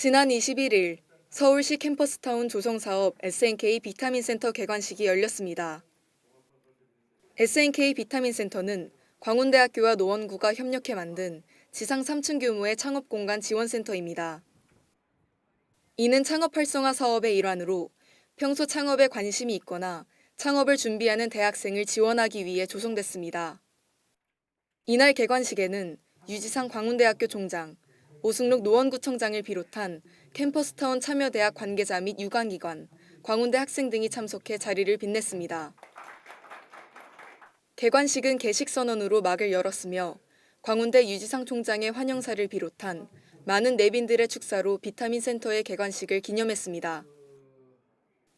지난 21일 서울시 캠퍼스타운 조성사업 SNK 비타민 센터 개관식이 열렸습니다. SNK 비타민 센터는 광운대학교와 노원구가 협력해 만든 지상 3층 규모의 창업 공간 지원센터입니다. 이는 창업 활성화 사업의 일환으로 평소 창업에 관심이 있거나 창업을 준비하는 대학생을 지원하기 위해 조성됐습니다. 이날 개관식에는 유지상 광운대학교 총장, 오승록 노원구청장을 비롯한 캠퍼스타운 참여대학 관계자 및 유관기관, 광운대 학생 등이 참석해 자리를 빛냈습니다. 개관식은 개식 선언으로 막을 열었으며 광운대 유지상 총장의 환영사를 비롯한 많은 내빈들의 축사로 비타민 센터의 개관식을 기념했습니다.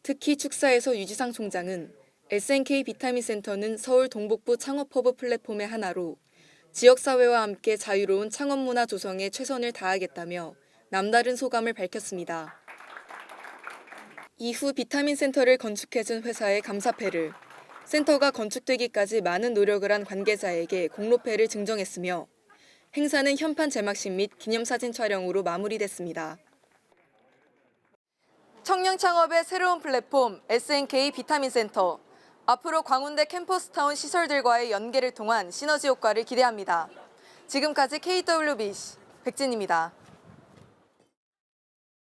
특히 축사에서 유지상 총장은 SNK 비타민 센터는 서울 동북부 창업 허브 플랫폼의 하나로 지역사회와 함께 자유로운 창업 문화 조성에 최선을 다하겠다며 남다른 소감을 밝혔습니다. 이후 비타민 센터를 건축해준 회사의 감사패를 센터가 건축되기까지 많은 노력을 한 관계자에게 공로패를 증정했으며 행사는 현판 제막식 및 기념사진 촬영으로 마무리됐습니다. 청년 창업의 새로운 플랫폼 SNK 비타민 센터. 앞으로 광운대 캠퍼스타운 시설들과의 연계를 통한 시너지 효과를 기대합니다. 지금까지 KWBC 백진입니다.